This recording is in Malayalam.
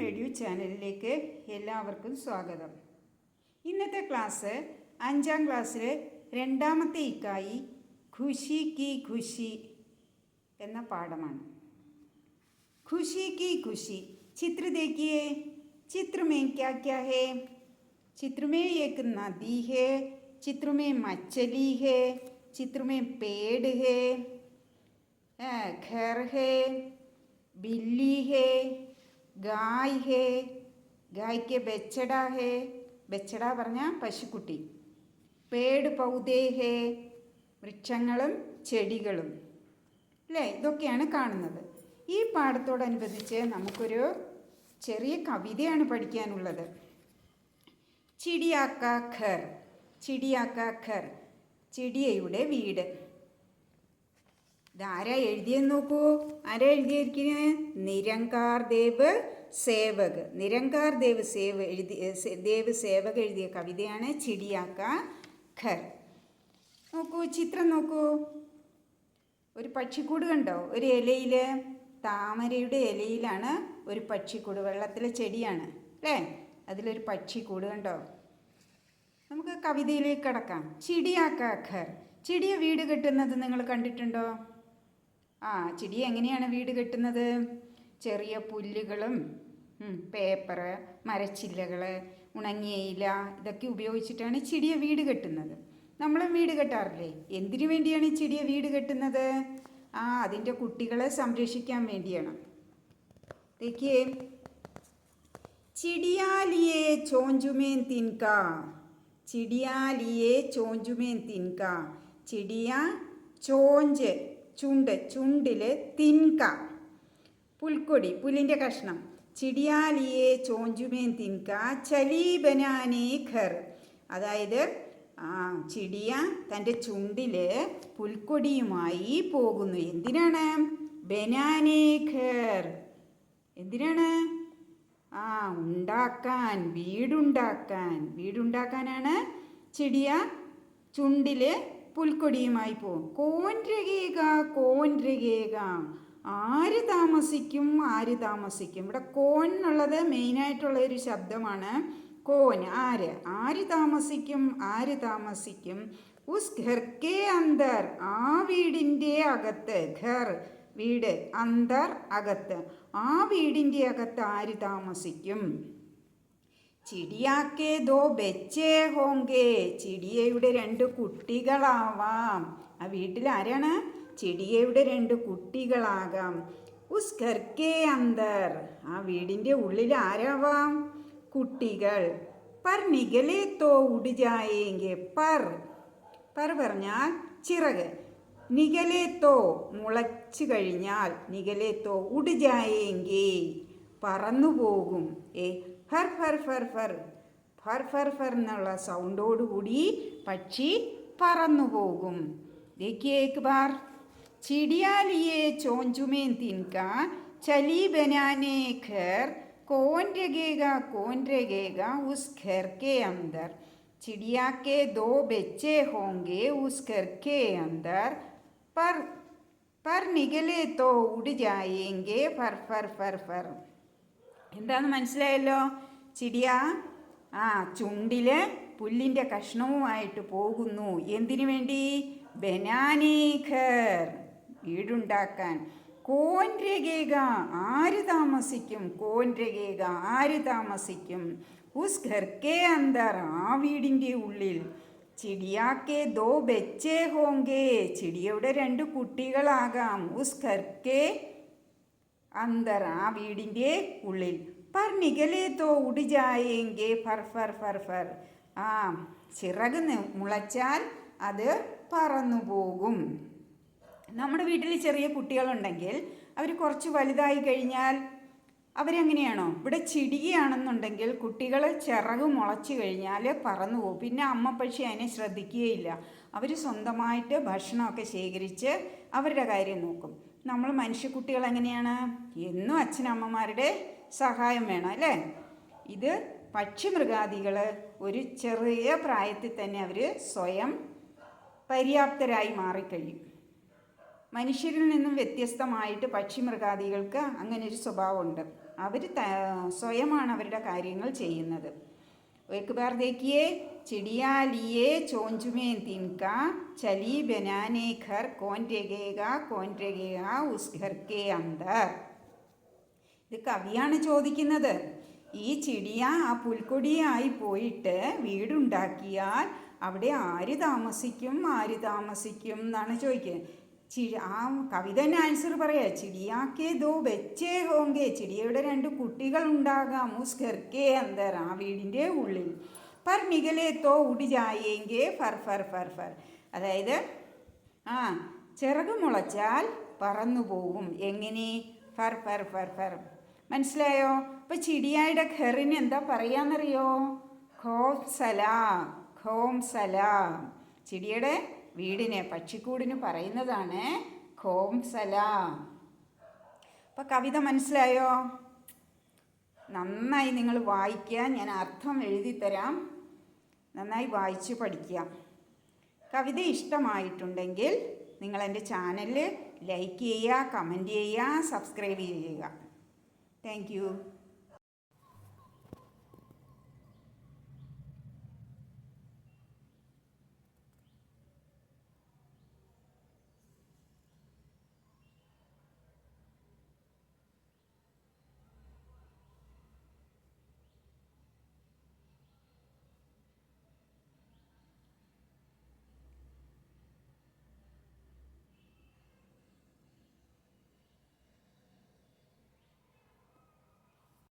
റേഡിയോ ചാനലിലേക്ക് എല്ലാവർക്കും സ്വാഗതം ഇന്നത്തെ ക്ലാസ് അഞ്ചാം ക്ലാസ്സിലെ രണ്ടാമത്തെ ഇക്കായി ഖുഷി കി ഖുഷി എന്ന പാഠമാണ് ഖുഷി കി ഖുഷി ചിത്ര देखिए चित्र में क्या क्या है चित्र में एक नदी है चित्र में मछली है चित्र में पेड़ है अ, घर है बिल्ली है ഗായ് ഹേ ഗായ്ക്ക് ബെച്ചട ഹേ ബെച്ചട പറഞ്ഞ പശുക്കുട്ടി. പേട് പൗതേ ഹേ വൃക്ഷങ്ങളും ചെടികളും. അല്ലേ ഇതൊക്കെയാണ് കാണുന്നത്. ഈ പാഠത്തോടനുബന്ധിച്ച് നമുക്കൊരു ചെറിയ കവിതയാണ് പഠിക്കാനുള്ളത്. ചിടിയാക്ക ഖർ ചിടിയാക്ക ഖർ ചിടിയയുടെ വീട്. ഇതാരാ എഴുതിയെന്ന് നോക്കൂ. ആരാ എഴുതിയിരിക്കുന്നത് നിരങ്കാർ ദേവ് സേവക്. നിരങ്കാർ ദേവ് സേവ് എഴുതി ദേവ് സേവക് എഴുതിയ കവിതയാണ് ചിടിയാക്ക ഖർ. നോക്കൂ ചിത്രം നോക്കൂ. ഒരു പക്ഷിക്കൂട് കണ്ടോ? ഒരു ഇലയിൽ താമരയുടെ ഇലയിലാണ് ഒരു പക്ഷിക്കൂട് വെള്ളത്തിലെ ചെടിയാണ് അല്ലേ? അതിലൊരു പക്ഷിക്കൂട് കണ്ടോ? നമുക്ക് കവിതയിലേക്ക് കിടക്കാം. ചിടിയാക്ക ഖർ. ചിടിയ വീട് കെട്ടുന്നത് നിങ്ങൾ കണ്ടിട്ടുണ്ടോ? ആ ചിടിയ എങ്ങനെയാണ് വീട് കെട്ടുന്നത് ചെറിയ പുല്ലുകളും ഉം, പേപ്പറ് മരച്ചില്ലകൾ ഉണങ്ങിയ ഇല ഇതൊക്കെ ഉപയോഗിച്ചിട്ടാണ് ചിടിയ വീട് കെട്ടുന്നത് നമ്മളും വീട് കെട്ടാറില്ലേ എന്തിനു വേണ്ടിയാണ് ഈ ചിടിയ വീട് കെട്ടുന്നത് ആ അതിൻ്റെ കുട്ടികളെ സംരക്ഷിക്കാൻ വേണ്ടിയാണ് देखिए चिड़िया लिए चोंजुमें तिनका चिड़िया लिए चोंजुमें तिनका चिड़िया ചോഞ്ച് ചുണ്ട് ചുണ്ടിൽ തിൻക. പുൽക്കൊടി പുല്ലിന്റെ കഷ്ണം. ചിടിയാലിയെ ചോഞ്ചുമേൻ തിൻക ചലി ബനാനേ ഖർ. അതായത് ആ ചിടിയ തന്റെ ചുണ്ടിൽ പുൽക്കൊടിയുമായി പോകുന്നു. എന്തിനാണ്? ബനാനേ ഖർ. എന്തിനാണ്? ആ ഉണ്ടാക്കാൻ വീടുണ്ടാക്കാൻ. വീടുണ്ടാക്കാനാണ് ചിടിയ ചുണ്ടിൽ പുൽക്കൊടിയുമായി പോകും കോൻരകേക കോൻരകേക ആര് താമസിക്കും ആര് താമസിക്കും. ഇവിടെ കോൻ എന്നുള്ളത് മെയിനായിട്ടുള്ള ഒരു ശബ്ദമാണ് കോൻ. ആര്? ആര് താമസിക്കും ആര് താമസിക്കും. ഉസ് ഘർക്കേ അന്തർ ആ വീടിന്റെ അകത്ത്. ഘർ വീട് അന്തർ അകത്ത്. ആ വീടിന്റെ അകത്ത് ആര് താമസിക്കും? ചിടിയാക്കേ ദോ ബെച്ചേ ഹോങ്കേ ചിടിയയുടെ രണ്ട് കുട്ടികളാവാം. ആ വീട്ടിൽ ആരാണ്? ചിടിയയുടെ രണ്ട് കുട്ടികളാകാം. ഉസ് ഘർക്കേ അന്തർ. ആ വീടിന്റെ ഉള്ളിൽ ആരാവാം? കുട്ടികൾ. പർ നികലേ തോ ഉടുജായേങ്കെ പർ. പർ പറഞ്ഞാൽ ചിറക്. നികലേത്തോ മുളച്ചു കഴിഞ്ഞാൽ നികലേത്തോ ഉടുജായേങ്കേ പറന്നു പോകും. ഏ ഫർ ഫർ ഫർ ഫർ ഫർ ഫർ ഫർ എന്നുള്ള സൗണ്ടോടുകൂടി പക്ഷി പറന്നു പോകും देखिए एक बार चिड़िया लिए चोंचुमें तिनका चली बनाने घर कौन रहेगा कौन रहेगा उस घर के अंदर चिड़िया के दो बच्चे होंगे उस घर के अंदर पर पर निकले तो उड़ जाएंगे फर फर फर फर എന്താന്ന് മനസ്സിലായല്ലോ? ചിടിയ ആ ചുണ്ടിൽ പുല്ലിന്റെ കഷ്ണവുമായിട്ട് പോകുന്നു. എന്തിനു വേണ്ടി? ബനാനീഖർ വീടുണ്ടാക്കാൻ കോൻരഗേക ആര് താമസിക്കും? കോൻരഗേക ആര് താമസിക്കും? ഉസ് ഘർക്കേ അന്തർ ആ വീടിന്റെ ഉള്ളിൽ. ചിടിയാക്കെ ദോ ബെച്ചേ ഹോങ്കേ. ചിടിയുടെ രണ്ട് കുട്ടികളാകാം. ഉസ് ഘർക്കേ അന്തർ ആ വീടിന്റെ ഉള്ളിൽ. പർ നികലേ തോ ഉടിജായെങ്കെ ഫർ ഫർ ഫർ ഫർ. ആ ചിറക് മുളച്ചാൽ അത് പറന്നു പോകും. നമ്മുടെ വീട്ടിൽ ചെറിയ കുട്ടികളുണ്ടെങ്കിൽ അവർ കുറച്ച് വലുതായി കഴിഞ്ഞാൽ അവരെങ്ങനെയാണോ? ഇവിടെ ചിടികയാണെന്നുണ്ടെങ്കിൽ കുട്ടികൾ ചിറക് മുളച്ചു കഴിഞ്ഞാൽ പറന്നു പോകും. പിന്നെ അമ്മ പക്ഷേ അതിനെ ശ്രദ്ധിക്കുകയില്ല. അവർ സ്വന്തമായിട്ട് ഭക്ഷണമൊക്കെ ശേഖരിച്ച് അവരുടെ കാര്യം നോക്കും. നമ്മൾ മനുഷ്യക്കുട്ടികൾ എങ്ങനെയാണ്? എന്നും അച്ഛനമ്മമാരുടെ സഹായം വേണം അല്ലേ? ഇത് പക്ഷിമൃഗാദികൾ ഒരു ചെറിയ പ്രായത്തിൽ തന്നെ അവർ സ്വയം പര്യാപ്തരായി മാറിക്കഴിയും. മനുഷ്യരിൽ നിന്നും വ്യത്യസ്തമായിട്ട് പക്ഷിമൃഗാദികൾക്ക് അങ്ങനെ ഒരു സ്വഭാവമുണ്ട്. അവർ സ്വയമാണ് അവരുടെ കാര്യങ്ങൾ ചെയ്യുന്നത്. एक बार देखिए चिड़िया लिए चोंच में तिनका चली बनाने घर कौन रहेगा कौन रहेगा उस घर के अंदर ഇത് കവിയാണ് ചോദിക്കുന്നത് ഈ ചിടിയ ആ പുൽക്കൊടിയായി പോയിട്ട് വീടുണ്ടാക്കിയാൽ അവിടെ ആര് താമസിക്കും ആര് താമസിക്കും എന്നാണ് ചോദിക്കുന്നത് ചി ആ കവിത തന്നെ ആൻസർ പറയാ ചിടിയാക്കെ ദോ വെച്ചേ ഹോങ്കേ ചിടിയയുടെ രണ്ട് കുട്ടികൾ ഉണ്ടാകാം ഉസ് ഘർക്കെ അന്തർ ആ വീടിന്റെ ഉള്ളിൽ. പർ നികലെ തോ ഉടി ജായേങ്കെ ഫർ ഫർ ഫർ ഫർ. അതായത് ആ ചിറക് മുളച്ചാൽ പറന്നു പോകും. എങ്ങനെ? ഫർ ഫർ ഫർ ഫർ. മനസ്സിലായോ? ഇപ്പൊ ചിടിയായുടെ ഖെറിന് എന്താ പറയാന്നറിയോ? ഖോം സലാം ഖോം സലാം. ചിടിയുടെ വീടിന് പക്ഷിക്കൂടിന് പറയുന്നതാണ് ഹോം സലാം. അപ്പൊ കവിത മനസ്സിലായോ? നന്നായി നിങ്ങൾ വായിക്കുക ഞാൻ അർത്ഥം എഴുതി തരാം. നന്നായി വായിച്ച് പഠിക്കുക. കവിത ഇഷ്ടമായിട്ടുണ്ടെങ്കിൽ നിങ്ങൾ എന്റെ ചാനൽ ലൈക്ക് ചെയ്യുക കമന്റ് ചെയ്യുക സബ്സ്ക്രൈബ് ചെയ്യുക. താങ്ക്